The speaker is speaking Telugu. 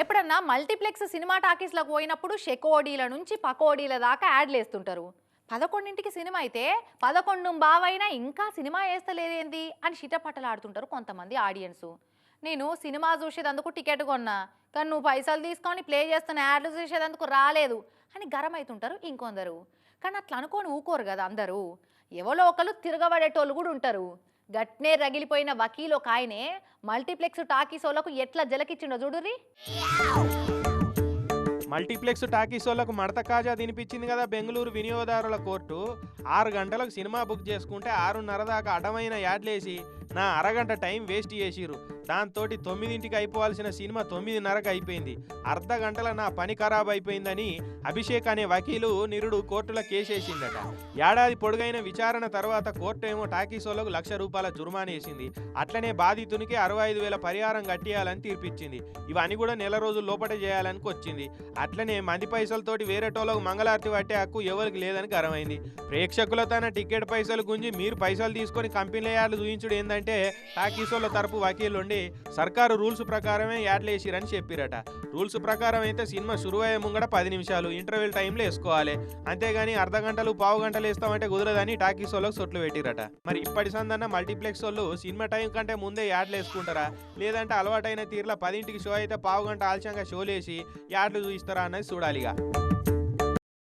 ఎప్పుడన్నా మల్టీప్లెక్స్ సినిమా టాకీస్లకు పోయినప్పుడు షెకోడీల నుంచి పకోడీల దాకా యాడ్లు వేస్తుంటారు పదకొండింటికి సినిమా అయితే పదకొండు బావైనా ఇంకా సినిమా వేస్తలేదేంది అని చిటపట్టలాడుతుంటారు కొంతమంది ఆడియన్స్. నేను సినిమా చూసేదందుకు టికెట్ కొన్నా కానీ నువ్వు పైసలు తీసుకొని ప్లే చేస్తున్న యాడ్లు చూసేదందుకు రాలేదు అని గరం అవుతుంటారు ఇంకొందరు. కానీ అట్లా అనుకొని ఊకోరు కదా అందరూ. ఎవరో ఒకరు తిరగబడేటోళ్ళు కూడా ఉంటారు. గట్నే రగిలిపోయిన వకీల్ ఒక ఆయనే మల్టీప్లెక్స్ టాకీసోలకు ఎట్లా జలకిచ్చిండో చూడుర్రి. మల్టీప్లెక్స్ టాకీస్ వాళ్ళకు మడత కాజా తినిపించింది కదా బెంగళూరు వినియోగదారుల కోర్టు. ఆరు గంటలకు సినిమా బుక్ చేసుకుంటే ఆరున్నర దాకా అడమైన యాడ్లేసి నా అరగంట టైం వేస్ట్ చేసిర్రు. దాంతో తొమ్మిదింటికి అయిపోవాల్సిన సినిమా తొమ్మిదిన్నరకు అయిపోయింది. అర్ధ గంటల నా పని ఖరాబ్ అయిపోయిందని అభిషేక్ అనే వకీలు నిరుడు కోర్టులో కేసేసిందట. ఏడాది పొడుగైన విచారణ తర్వాత కోర్టు ఏమో టాకీసోలకు లక్ష రూపాయల జుర్మానా వేసింది. అట్లనే బాధితునికి అరవై ఐదు వేల పరిహారం కట్టియాలని తీర్పిచ్చింది. ఇవన్నీ కూడా నెల రోజుల లోపటే చేయాలని వచ్చింది అట్లనే మంది పైసలతోటి వేరేటోళ్ళకు మంగళారతి పట్టే హక్కు ఎవరికి లేదని గరమైంది ప్రేక్షకుల తన టికెట్ పైసలు గుంజి మీరు పైసలు తీసుకొని కంపెనీ యాడ్లు చూయించుడు ఏంటంటే టాకీసోళ్ళ తరపు వకీలు ఉండి సర్కారు రూల్స్ ప్రకారమే యాడ్లు వేసిరని చెప్పిరట. రూల్స్ ప్రకారం అయితే సినిమా శురువయ్యే ముంగడ పది నిమిషాలు ఇంటర్వెల్ టైంలో వేసుకోవాలి. అంతేగాని అర్ధ గంటలు పావు గంటలు వేస్తామంటే కుదరదని టాకీస్ వాళ్ళకి సొట్లు పెట్టిరట. మరి ఇప్పటి సందన్న మల్టీప్లెక్స్ వాళ్ళు సినిమా టైం కంటే ముందే యాడ్లు వేసుకుంటారా? లేదంటే అలవాటైన తీరులో పదింటికి షో అయితే పావు గంట ఆలస్యంగా షోలేసి యాడ్లు చూపిస్తారా అన్నది చూడాలిగా.